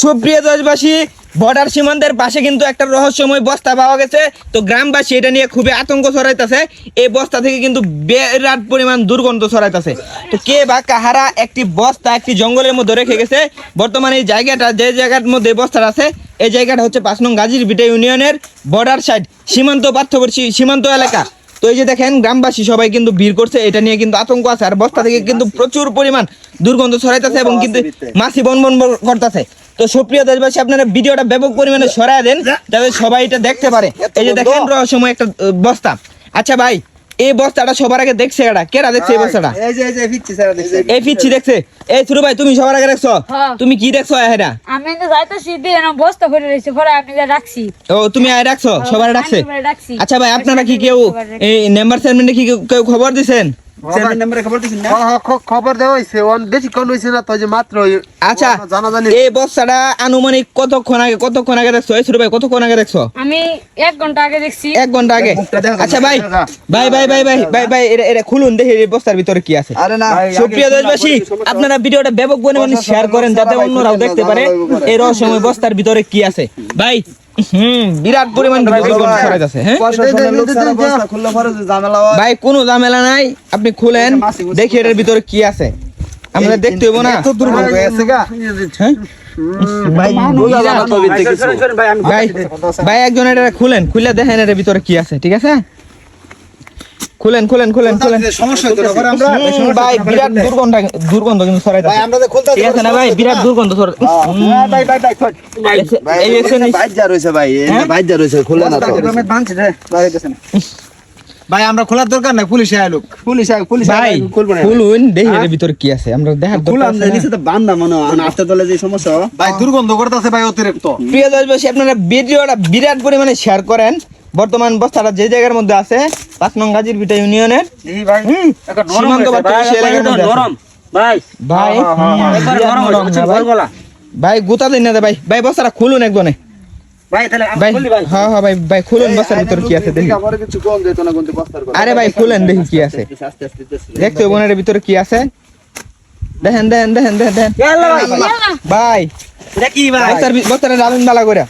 সুপ্রিয় দেশবাসী বর্ডার সীমান্তের পাশে কিন্তু একটা রহস্যময় বস্তা পাওয়া গেছে। তো গ্রামবাসী এটা নিয়ে খুবই আতঙ্ক ছড়াইতেছে। এই বস্তা থেকে কিন্তু বিরাট পরিমাণ দুর্গন্ধ ছড়াইতেছে। তো কে বা কাহারা একটি বস্তা, একটি জঙ্গলের মধ্যে রেখে গেছে, বর্তমানে এই জায়গাটা, যে জায়গার মধ্যে এই বস্তাটা আছে, এই জায়গাটা হচ্ছে পাঁচ নং গাজীর বিটে ইউনিয়নের বর্ডার সাইড সীমান্ত পার্থবর্তী, সীমান্ত এলাকা। তো এই যে দেখেন, গ্রামবাসী সবাই কিন্তু ভিড় করছে, এটা নিয়ে কিন্তু আতঙ্ক আছে। আর বস্তা থেকে কিন্তু প্রচুর পরিমাণ দুর্গন্ধ ছড়াইতেছে এবং কিন্তু মাছি বন বন করতেছে। তো সুপ্রিয় দেশবাসী আপনারা ভিডিওটা ব্যাপক পরিমাণে সরাই দেন যাতে সবাই এটা দেখতে পারে। এই যে দেখেন রহস্যময় একটা বস্তা। আচ্ছা ভাই এই বস্তাটা সবার আগে দেখছে এটা কেরা দেখছে এই বস্তাটা? এই যে এই যে ফিরছি স্যার দেখছি। এই পিচ্ছি দেখছে। এই থুরু ভাই তুমি সবার আগে দেখছ? হ্যাঁ। তুমি কি দেখছ এটা আমি তো যাইতেছি দিয়ে না বস্তা ভরে রয়েছে পরে যা রাখছি। ও তুমি আয় রাখছো? সবার রাখছে আমি সবাই রাখছি। আচ্ছা ভাই আপনারা কি কেউ এই মেম্বার চেয়ারম্যানে কি কেউ- কেউ খবর দিছেন? চেয়ারম্যান নাম্বারে খবর দিছেন না? হ্যাঁ, হ্যাঁ, খ- খবর দেওয়া হয়েছে অন বেশি কোন হয়েছে না তো যে মাত্র আচ্ছা জানা জানি এই বস্তাটা আনুমানিক কতক্ষণ আগে কতক্ষণ আগে দেখছ? এই ভাই কতক্ষণ আগে দেখছ? আমি এক ঘণ্টা আগে দেখছি। এক ঘণ্টা আগে? আচ্ছা ভাই ভাই ভাই ভাই ভাই ভাই ভাই এটা এটা খুলুন দেখি এই বস্তার ভিতরে কি আছে। আরে না সুপ্রিয় দেশবাসী আপনারা ভিডিওটা ব্যাপক পরিমাণে শেয়ার করেন যাতে অন্যরাও দেখতে পারে এই রহস্যময় বস্তার ভিতরে কি আছে। ভাই হুম বিরাট পরিমাণ ভাই কোনো ঝামেলা নাই আপনি খুলেন দেখি এটার ভিতরে কি আছে। আমরা দেখতে হইব না। হয়ে ভাই একজন এটা খুলেন খুলে দেখেন এটার ভিতরে কি আছে ঠিক আছে? খুলেন খুলেন খুলেন খুলেন। সমস্যা হতো আমরা ভাই বিরাট দুর্গন্ধ দুর্গন্ধ কিন্তু ছড়াই ভাই আমরা খুলতে ঠিক আছে না ভাই বিরাট দুর্গন্ধ ছড়াই ভাই ভাই ভাই ভাই এই এসে নি- বাইজা রয়েছে ভাই এই হ্যাঁ? রয়েছে খুলে না তো। রে। ভাই না। ভাই আমরা খোলার দরকার নাই পুলিশ আয় লোক। পুলিশ আয় পুলিশ ভাই খুলবো না। খুলুন দেখি এর ভিতরে কি আছে। আমরা দেখার দরকার খুলাম। নিচে তো বান্দা মনে হয়। আস্তে তলে যে সমস্যা। ভাই দুর্গন্ধ করতেছে ভাই অতিরিক্ত। প্রিয় দেশবাসী আপনারা ভিডিওটা বিরাট পরিমাণে শেয়ার করেন। বর্তমান বস্তাটা যে জায়গার মধ্যে আছে পাঁচ নং গাজীর বিটা ইউনিয়নের। এই ভাই গুতা দিন না ভাই। ভাই বস্তাটা খুলুন একজনে ভাই তাহলে ভাই ভাই। হ্যাঁ হ্যাঁ ভাই ভাই খুলুন বস্তার ভিতরে কি আছে দেখি। আমার কিছু কম যেত না কিন্তু বস্তার কথা আরে ভাই খুলেন দেখি কি আছে। আস্তে আস্তে আস্তে দেখতে বোনের ভিতরে কি আছে। দেখেন দেখেন দেখেন দেখেন ভাই ভাই দেখি ভাই? বস্তার বস্তাটা বালা করে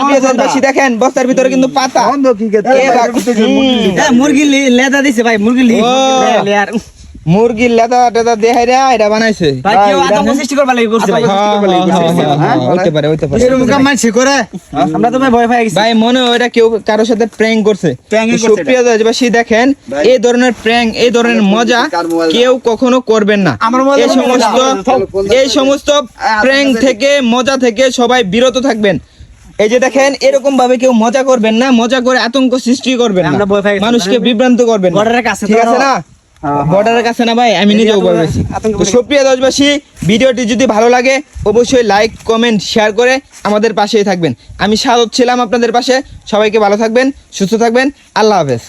প্রিয় দেখেন বস্তার ভিতরে কিন্তু পাতা। বন্ধ কি মুরগি লি- লেদা দিছে ভাই মুরগি লেয়ার মুরগির লেদা টেদা দেখাই রে এটা বানাইছে। ভাই কেউ আতঙ্ক সৃষ্টি করবার লাগি করছে ভাই। হ্যাঁ, হ্যাঁ, হ্যাঁ, হ্যাঁ, হইতে পারে হইতে পারে। এরকম কাম মানছি করে। আমরা তো ভাই ভয় পাই গেছি। ভাই মনে হয় ওটা কেউ কারোর সাথে প্র্যাঙ্ক করছে। তো করছে সুপ্রিয় দেশবাসী দেখেন এই ধরনের প্র্যাঙ্ক এই ধরনের মজা কেউ কখনো করবেন না। এই সমস্ত এই সমস্ত প্র্যাঙ্ক থেকে মজা থেকে সবাই বিরত থাকবেন। এই যে দেখেন এরকম ভাবে কেউ মজা করবেন না মজা করে আতঙ্ক সৃষ্টি করবেন না। মানুষকে বিভ্রান্ত করবেন ঠিক আছে না? হ্যাঁ, বর্ডারের কাছে না ভাই? আমি নিজেও বলছি সুপ্রিয়া দশবাসী ভিডিওটি যদি ভালো লাগে অবশ্যই লাইক কমেন্ট শেয়ার করে আমাদের পাশেই থাকবেন। আমি স্বাগত ছিলাম আপনাদের পাশে। সবাইকে ভালো থাকবেন সুস্থ থাকবেন। আল্লাহ হাফেজ।